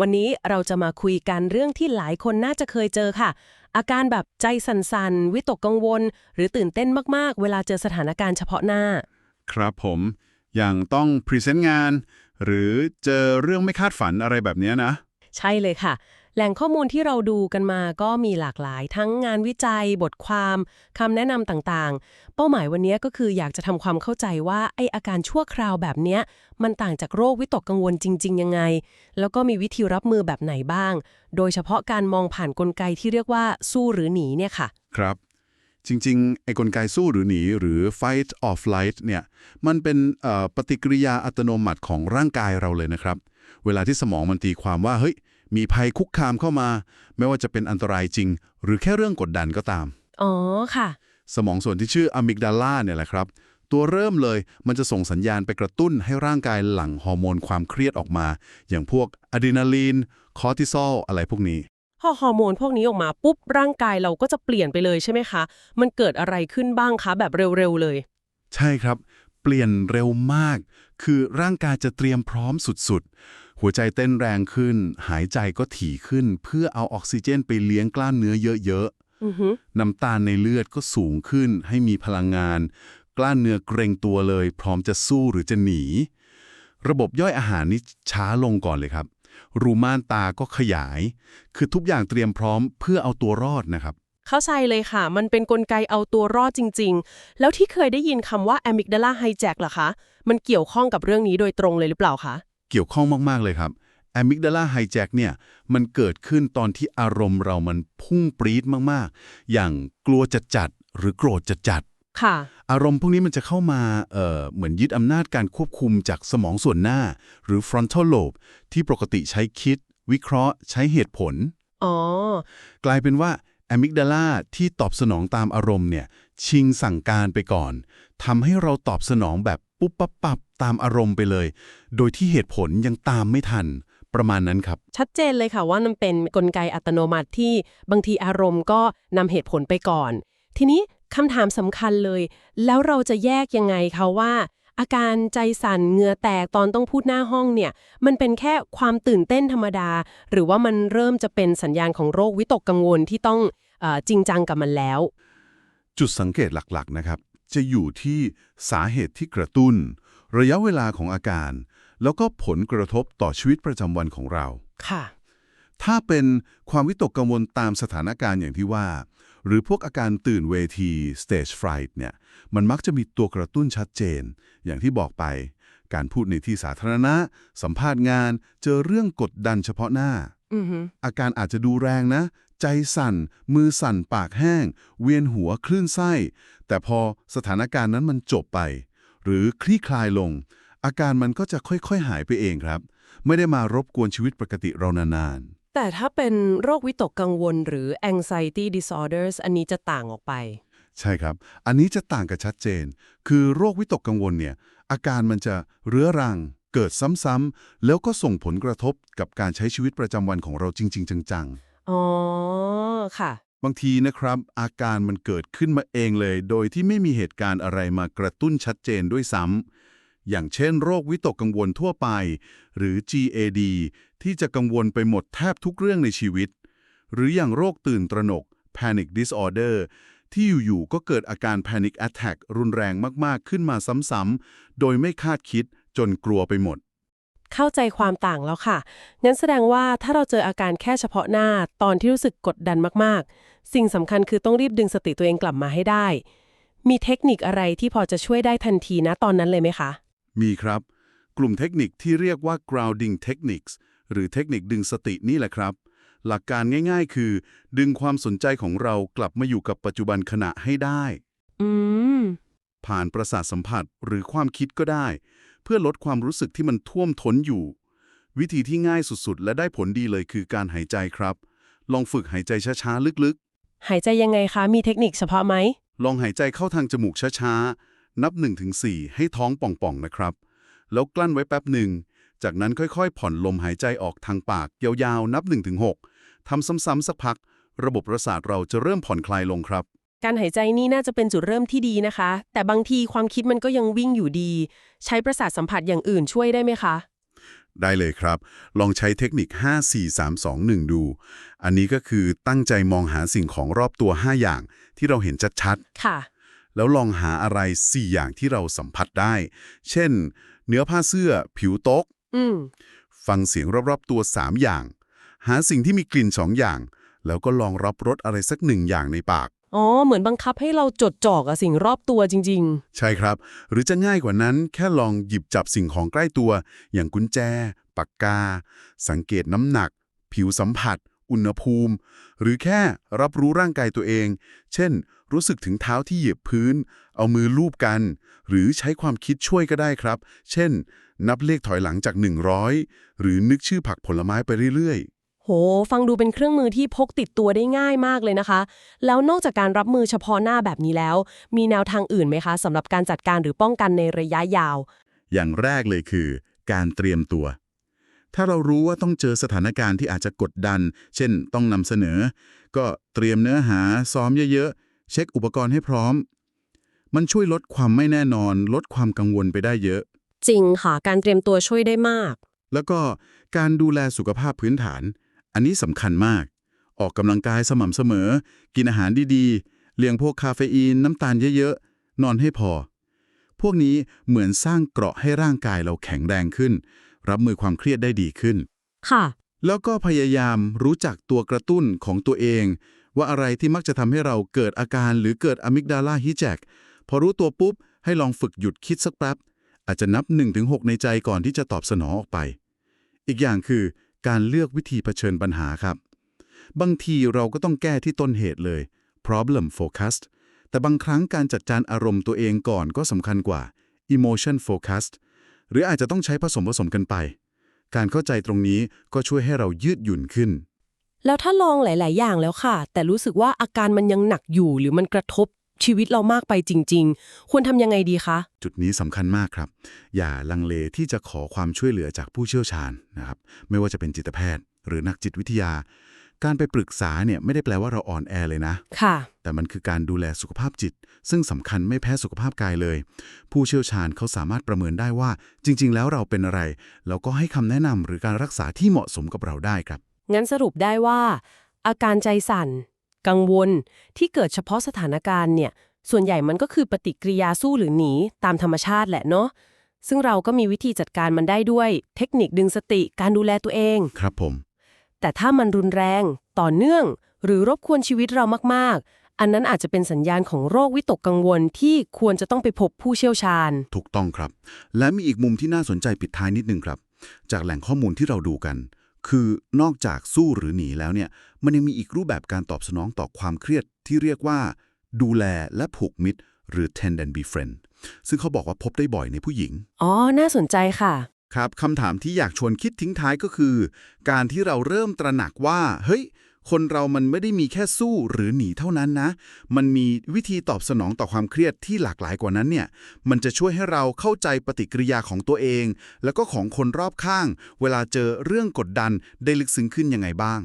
วันนี้เราจะมาคุยกันเรื่องที่หลายคนน่าจะเคยเจอค่ะ อาการแบบใจสั่นๆ วิตกกังวล หรือตื่นเต้นมากๆ เวลาเจอสถานการณ์เฉพาะหน้า ครับผม อย่างต้องพรีเซนต์งาน หรือเจอเรื่องไม่คาดฝันอะไรแบบเนี้ยนะ ใช่เลยค่ะ แหล่งข้อมูลที่เราดูกันมาก็มีหลากหลายทั้งงานวิจัย บทความ คำแนะนำต่างๆ เป้าหมายวันนี้ก็คืออยากจะทำความเข้าใจว่าไออาการชั่วคราวแบบเนี้ยมันต่างจากโรควิตกกังวลจริง ๆ ยังไง แล้วก็มีวิธีรับมือแบบไหนบ้าง โดยเฉพาะการมองผ่านกลไกที่เรียกว่าสู้หรือหนีเนี่ยค่ะ ครับ จริง ๆ ไอ้กลไกสู้หรือหนี หรือ fight or flight เนี่ยมันเป็นปฏิกิริยาอัตโนมัติของร่างกายเราเลยนะครับ เวลาที่สมองมันตีความว่าเฮ้ย มีภัยคุกคามเข้ามา ไม่ว่าจะเป็นอันตรายจริง หรือแค่เรื่องกดดันก็ตาม อ๋อค่ะ สมองส่วนที่ชื่ออะมิกดาลาเนี่ยแหละครับ ตัวเริ่มเลยมันจะส่งสัญญาณไปกระตุ้นให้ร่างกายหลั่งฮอร์โมนความเครียดออกมา อย่างพวกอะดรีนาลีน คอร์ติซอล อะไรพวกนี้ พอฮอร์โมนพวกนี้ออกมาปุ๊บร่างกายเราก็จะเปลี่ยนไปเลยใช่ไหมคะ มันเกิดอะไรขึ้นบ้างคะแบบเร็วๆเลย ใช่ครับ เปลี่ยนเร็วมาก คือร่างกายจะเตรียมพร้อมสุดๆ หัวใจเต้นแรงขึ้น หายใจก็ถี่ขึ้น เพื่อเอาออกซิเจนไปเลี้ยงกล้ามเนื้อเยอะอือฮึๆน้ำตาลในเลือดก็สูงขึ้น ให้มีพลังงาน กล้ามเนื้อเกรงตัวเลย พร้อมจะสู้หรือจะหนี ระบบย่อยอาหารนี่ช้าลงก่อนเลยครับ รูม่านตาก็ขยาย คือทุกอย่างเตรียมพร้อมเพื่อเอาตัวรอดนะครับเข้าใจเลยค่ะ มันเป็นนกลไกเอาตัวรอดจริง ๆ แล้วที่เคยได้ยินคำว่า amygdala hijack เหรอคะ มันเกี่ยวข้องกับเรื่องนี้โดยตรงเลยหรือเปล่าคะ เกี่ยวข้องมากๆเลยครับ amygdala hijack เนี่ยมันเกิดขึ้นตอนที่อารมณ์เรามันพุ่งปรี๊ดมากๆ อย่างกลัวจะจัดหรือโกรธจะจัดค่ะอารมณ์พวกนี้มันจะเข้ามาเอ่อเหมือนยึดอำนาจการควบคุมจากสมองส่วนหน้า หรือ frontal lobe ที่ปกติใช้คิด วิเคราะห์ ใช้เหตุผลอ๋อกลายเป็นว่า amygdala ที่ตอบสนองตามอารมณ์เนี่ยชิงสั่งการไปก่อนทำให้เราตอบสนองแบบ ปุ๊บปั๊บปับตามอารมณ์ไปเลย โดยที่เหตุผลยังตามไม่ทัน ประมาณนั้นครับ ชัดเจนเลยค่ะว่ามันเป็นนกลไกอัตโนมัติที่บางทีอารมณ์ก็นำเหตุผลไปก่อน ทีนี้คำถามสำคัญเลย แล้วเราจะแยกยังไงคะว่า อาการใจสั่นเหงื่อแตกตอนต้องพูดหน้าห้องเนี่ย มันเป็นแค่ความตื่นเต้นธรรมดา หรือว่ามันเริ่มจะเป็นสัญญาณของโรควิตกกังวลที่ต้องเออจริงจังกับมันแล้ว จุดสังเกตหลักๆนะครับ จะอยู่ที่สาเหตุที่กระตุ้น ระยะเวลาของอาการ แล้วก็ผลกระทบต่อชีวิตประจำวันของเรา ค่ะ ถ้าเป็นความวิตกกังวลตามสถานการณ์อย่างที่ว่า หรือพวกอาการตื่นเวที stage fright เนี่ย มันมักจะมีตัวกระตุ้นชัดเจน อย่างที่บอกไป การพูดในที่สาธารณะ สัมภาษณ์งาน เจอเรื่องกดดันเฉพาะหน้าอือฮึอาการอาจจะดูแรงนะ ใจสั่น มือสั่นปากแห้ง เวียนหัวคลื่นไส้ แต่พอสถานการณ์นั้นมันจบไป หรือคลี่คลายลง อาการมันก็จะค่อยๆหายไปเองครับ ไม่ได้มารบกวนชีวิตปกติเรานานแต่ถ้าเป็นโรควิตกกังวลหรือ anxiety disorders อันนี้จะต่างออกไปๆใช่ครับ อันนี้จะต่างกันชัดเจน คือโรควิตกกังวลเนี่ยอาการมันจะเรื้อรังเกิดซ้ำๆแล้วก็ส่งผลกระทบกับการใช้ชีวิตประจำวันของเราจริง ๆ จังๆ อ๋อ ค่ะ บางทีนะครับ อาการมันเกิดขึ้นมาเองเลย โดยที่ไม่มีเหตุการณ์อะไรมากระตุ้นชัดเจนด้วยซ้ำอย่างเช่น โรควิตกกังวลทั่วไป หรือ GAD ที่จะกังวลไปหมดแทบทุกเรื่องในชีวิต หรืออย่างโรคตื่นตระหนก Panic Disorder ที่อยู่ๆก็เกิดอาการ Panic Attack รุนแรงมากๆขึ้นมาซ้ำๆโดยไม่คาดคิดจนกลัวไปหมด เข้าใจความต่างแล้วค่ะงั้นแสดงว่าถ้าเราเจออาการแค่เฉพาะหน้าตอนที่รู้สึกกดดันมากๆ สิ่งสำคัญคือต้องรีบดึงสติตัวเองกลับมาให้ได้ มีเทคนิคอะไรที่พอจะช่วยได้ทันทีนะตอนนั้นเลยไหมคะ มีครับ กลุ่มเทคนิคที่เรียกว่า grounding techniques หรือเทคนิคดึงสตินี่แหละครับ หลักการง่าย ๆ คือ ดึงความสนใจของเรากลับมาอยู่กับปัจจุบันขณะให้ได้ อืม ผ่านประสาทสัมผัสหรือความคิดก็ได้เพื่อลดความรู้สึกที่มันท่วมท้นอยู่ วิธีที่ง่ายสุดๆ และได้ผลดีเลยคือการหายใจครับ ลองฝึกหายใจช้าๆ ลึกหายใจยังไงคะ มีเทคนิคเฉพาะไหมๆลองหายใจเข้าทางจมูกช้าๆ นับ 1-4 ให้ท้องป่องๆ นะครับ แล้วกลั้นไว้แป๊บหนึ่ง จากนั้นค่อยๆ ผ่อนลมหายใจออกทางปาก ยาวๆ นับ 1-6ทำซ้ำๆสักพัก ระบบประสาทเราจะเริ่มผ่อนคลายลงครับ การหายใจนี่น่าจะเป็นจุดเริ่มที่ดีนะคะ แต่บางทีความคิดมันก็ยังวิ่งอยู่ดี ใช้ประสาทสัมผัสอย่างอื่นช่วยได้ไหมคะ ได้เลยครับ ลองใช้เทคนิค 5 4 3 2 1 ดู อันนี้ก็คือตั้งใจมองหาสิ่งของรอบตัว 5 อย่างที่เราเห็นชัดค่ะๆแล้วลองหาอะไร 4 อย่างที่เราสัมผัสได้ เช่น เนื้อผ้าเสื้อ ผิวโต๊ะอืมฟังเสียงรอบๆตัว 3 อย่าง หาสิ่งที่มีกลิ่น 2 อย่าง แล้วก็ลองรับรสอะไรสักหนึ่งอย่างในปาก อ๋อ เหมือนบังคับให้เราจดจ่อกับสิ่งรอบตัวจริง ใช่ครับ หรือจะง่ายกว่านั้นแค่ลองหยิบจับสิ่งของใกล้ตัว อย่างกุญแจ ปากกา สังเกตน้ำหนัก ผิวสัมผัส อุณหภูมิ หรือแค่รับรู้ร่างกายตัวเอง เช่น รู้สึกถึงเท้าที่เหยียบพื้น เอามือลูบกัน หรือใช้ความคิดช่วยก็ได้ครับ เช่น นับเลขถอยหลังจาก 100 หรือนึกชื่อผักผลไม้ไปเรื่อยๆ โห ฟังดูเป็นเครื่องมือที่พกติดตัวได้ง่ายมากเลยนะคะ แล้วนอกจากการรับมือเฉพาะหน้าแบบนี้แล้ว มีแนวทางอื่นไหมคะสำหรับการจัดการหรือป้องกันในระยะยาวๆอย่างแรกเลยคือ การเตรียมตัว ถ้าเรารู้ว่าต้องเจอสถานการณ์ที่อาจจะกดดัน เช่น ต้องนำเสนอ ก็เตรียมเนื้อหาซ้อมเยอะๆ เช็คอุปกรณ์ให้พร้อม มันช่วยลดความไม่แน่นอน ลดความกังวลไปได้เยอะ จริงค่ะ การเตรียมตัวช่วยได้มาก แล้วก็การดูแลสุขภาพพื้นฐาน อันนี้สำคัญมาก ออกกำลังกายสม่ำเสมอ กินอาหารดีๆ เลี่ยงพวกคาเฟอีน น้ำตาลเยอะๆ นอนให้พอ พวกนี้เหมือนสร้างเกราะให้ร่างกายเราแข็งแรงขึ้น รับมือความเครียดได้ดีขึ้น ค่ะ แล้วก็พยายามรู้จักตัวกระตุ้นของตัวเอง ว่าอะไรที่มักจะทำให้เราเกิดอาการหรือเกิดอะมิกดาลาฮิแจกพอรู้ตัวปุ๊บ ให้ลองฝึกหยุดคิดสักแป๊บอาจจะนับ 1-6 ในใจก่อนที่จะตอบสนองออกไป อีกอย่างคือ การเลือกวิธีเผชิญปัญหาครับ บางทีเราก็ต้องแก้ที่ต้นเหตุเลย problem focus แต่บางครั้งการจัดการอารมณ์ตัวเองก่อนก็สำคัญกว่า emotion focus หรืออาจจะต้องใช้ผสมผสมกันไป การเข้าใจตรงนี้ก็ช่วยให้เรายืดหยุ่นขึ้น แล้วถ้าลองหลาย ๆ อย่างแล้วค่ะ แต่รู้สึกว่าอาการมันยังหนักอยู่หรือมันกระทบ ชีวิตเรามากไปจริง ๆ ควรทำยังไงดีคะ จุดนี้สำคัญมากครับ อย่าลังเลที่จะขอความช่วยเหลือจากผู้เชี่ยวชาญนะครับ ไม่ว่าจะเป็นจิตแพทย์ หรือนักจิตวิทยา การไปปรึกษาเนี่ยไม่ได้แปลว่าเราอ่อนแอเลยนะ ค่ะ แต่มันคือการดูแลสุขภาพจิต ซึ่งสำคัญไม่แพ้สุขภาพกายเลย ผู้เชี่ยวชาญเขาสามารถประเมินได้ว่า จริง ๆ แล้วเราเป็นอะไร แล้วก็ให้คำแนะนำหรือการรักษาที่เหมาะสมกับเราได้ครับ งั้นสรุปได้ว่า อาการใจสั่น กังวล ที่เกิดเฉพาะสถานการณ์เนี่ย ส่วนใหญ่มันก็คือปฏิกิริยาสู้หรือหนีตามธรรมชาติแหละเนาะ ซึ่งเราก็มีวิธีจัดการมันได้ด้วย เทคนิคดึงสติ การดูแลตัวเอง ครับผม แต่ถ้ามันรุนแรง ต่อเนื่อง หรือรบกวนชีวิตเรามาก ๆ อันนั้นอาจจะเป็นสัญญาณของโรควิตกกังวลที่ควรจะต้องไปพบผู้เชี่ยวชาญ ถูกต้องครับ และมีอีกมุมที่น่าสนใจปิดท้ายนิดนึงครับ จากแหล่งข้อมูลที่เราดูกัน คือนอกจากสู้หรือหนีแล้วเนี่ย มันยังมีอีกรูปแบบการตอบสนองต่อความเครียดที่เรียกว่า ดูแลและผูกมิตร หรือ tend and befriend ซึ่งเขาบอกว่าพบได้บ่อยในผู้หญิง อ๋อ น่าสนใจค่ะ ครับคำถามที่อยากชวนคิดทิ้งท้ายก็คือ การที่เราเริ่มตระหนักว่า เฮ้ย คนเรามันไม่ได้มีแค่สู้หรือหนีเท่านั้นนะ มันมีวิธีตอบสนองต่อความเครียดที่หลากหลายกว่านั้นเนี่ย มันจะช่วยให้เราเข้าใจปฏิกิริยาของตัวเอง แล้วก็ของคนรอบข้าง เวลาเจอเรื่องกดดันได้ลึกซึ้งขึ้นยังไงบ้าง